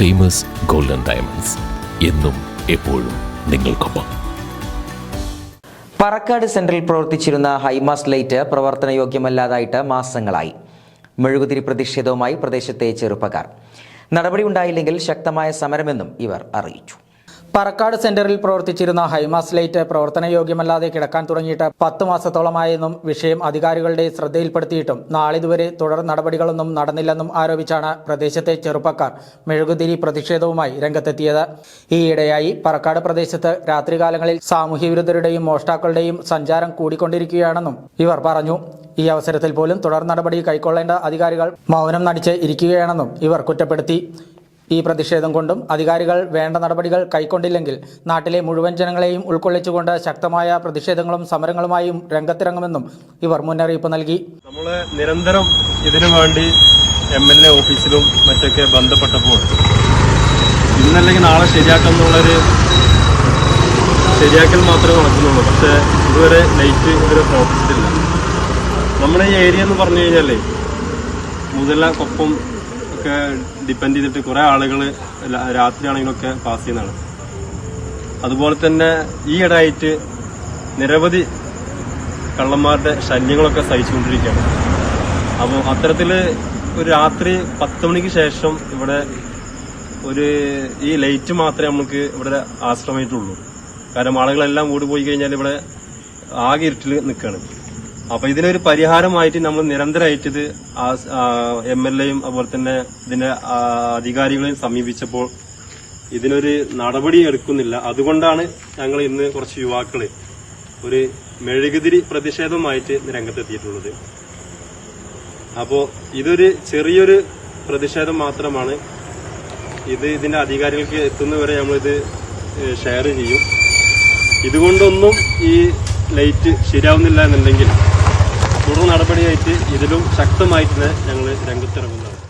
Famous golden diamonds എന്നും എപ്പോഴും നിങ്ങൾക്കൊപ്പം. പറക്കാട് സെൻട്രൽ പ്രവർത്തിച്ചിരുന്ന ഹൈമാസ് ലൈറ്റ് പ്രവർത്തനയോഗ്യമല്ലാതായിട്ട് മാസങ്ങളായി. മെഴുകുതിരി പ്രതിഷേധവുമായി പ്രദേശത്തെ ചെറുപ്പക്കാർ. നടപടി ഉണ്ടായില്ലെങ്കിൽ ശക്തമായ സമരമെന്നും ഇവർ അറിയിച്ചു. പറക്കാട് സെന്ററിൽ പ്രവർത്തിച്ചിരുന്ന ഹൈമാസ് ലൈറ്റ് പ്രവർത്തനയോഗ്യമല്ലാതെ കിടക്കാൻ തുടങ്ങിയിട്ട് പത്ത് മാസത്തോളമായെന്നും വിഷയം അധികാരികളുടെ ശ്രദ്ധയിൽപ്പെടുത്തിയിട്ടും നാളിതുവരെ തുടർ നടപടികളൊന്നും നടന്നില്ലെന്നും ആരോപിച്ചാണ് പ്രദേശത്തെ ചെറുപ്പക്കാർ മെഴുകുതിരി പ്രതിഷേധവുമായി രംഗത്തെത്തിയത്. ഈയിടെയായി പറക്കാട് പ്രദേശത്ത് രാത്രികാലങ്ങളിൽ സാമൂഹ്യവിരുദ്ധരുടെയും മോഷ്ടാക്കളുടെയും സഞ്ചാരം കൂടിക്കൊണ്ടിരിക്കുകയാണെന്നും ഇവർ പറഞ്ഞു. ഈ അവസരത്തിൽ പോലും തുടർ നടപടി കൈക്കൊള്ളേണ്ട അധികാരികൾ മൗനം നടിച്ച് ഇരിക്കുകയാണെന്നും ഇവർ കുറ്റപ്പെടുത്തി. ഈ പ്രതിഷേധം കൊണ്ടും അധികാരികൾ വേണ്ട നടപടികൾ കൈക്കൊണ്ടില്ലെങ്കിൽ നാട്ടിലെ മുഴുവൻ ജനങ്ങളെയും ഉൾക്കൊള്ളിച്ചുകൊണ്ട് ശക്തമായ പ്രതിഷേധങ്ങളും സമരങ്ങളുമായും രംഗത്തിറങ്ങുമെന്നും ഇവർ മുന്നറിയിപ്പ് നൽകി. നമ്മൾ നിരന്തരം ഇതിനു വേണ്ടി എം എൽ എ ഓഫീസിലും മറ്റൊക്കെ ബന്ധപ്പെട്ടപ്പോൾ ഇന്നല്ലെങ്കിൽ നാളെ ശരിയാക്കുന്നുള്ളൊരു ശരിയാക്കൽ മാത്രമേ നടക്കുന്നുള്ളൂ. പക്ഷേ ഇതുവരെ ലൈറ്റ് ഇതുവരെ പ്രവർത്തിച്ചിട്ടില്ല നമ്മുടെ ഈ ഏരിയ എന്ന് പറഞ്ഞു കഴിഞ്ഞാൽ മുതല കൊപ്പം ഒക്കെ ഡിപ്പെൻഡ് ചെയ്തിട്ട് കുറേ ആളുകൾ രാത്രിയാണെങ്കിലൊക്കെ പാസ് ചെയ്യുന്നതാണ്. അതുപോലെ തന്നെ ഈ ഇടയായിട്ട് നിരവധി കള്ളന്മാരുടെ ശല്യങ്ങളൊക്കെ സഹിച്ചുകൊണ്ടിരിക്കുകയാണ്. അപ്പോൾ അത്തരത്തിൽ ഒരു രാത്രി പത്ത് മണിക്ക് ശേഷം ഇവിടെ ഒരു ഈ ലൈറ്റ് മാത്രമേ നമുക്ക് ഇവിടെ ആശ്രമമായിട്ടുള്ളൂ. കാരണം ആളുകളെല്ലാം കൂടി പോയി കഴിഞ്ഞാൽ ഇവിടെ ആകെ ഇരുട്ടിൽ നിൽക്കുകയാണ്. അപ്പൊ ഇതിനൊരു പരിഹാരമായിട്ട് നമ്മൾ നിരന്തരമായിട്ട് ഇത് എം എൽ എയും അതുപോലെ തന്നെ ഇതിന്റെ അധികാരികളെയും സമീപിച്ചപ്പോൾ ഇതിനൊരു നടപടി എടുക്കുന്നില്ല. അതുകൊണ്ടാണ് ഞങ്ങൾ ഇന്ന് കുറച്ച് യുവാക്കൾ ഒരു മെഴുകുതിരി പ്രതിഷേധമായിട്ട് രംഗത്തെത്തിയിട്ടുള്ളത്. അപ്പോ ഇതൊരു ചെറിയൊരു പ്രതിഷേധം മാത്രമാണ്. ഇത് ഇതിന്റെ അധികാരികൾക്ക് എത്തുന്നവരെ നമ്മളിത് ഷെയർ ചെയ്യും. ഇതുകൊണ്ടൊന്നും ഈ ലൈറ്റ് ശരിയാവുന്നില്ല എന്നുണ്ടെങ്കിൽ തുടർ നടപടിയായിട്ട് ഇതിലും ശക്തമായിട്ട് ഞങ്ങൾ രംഗത്തിറങ്ങുന്നതാണ്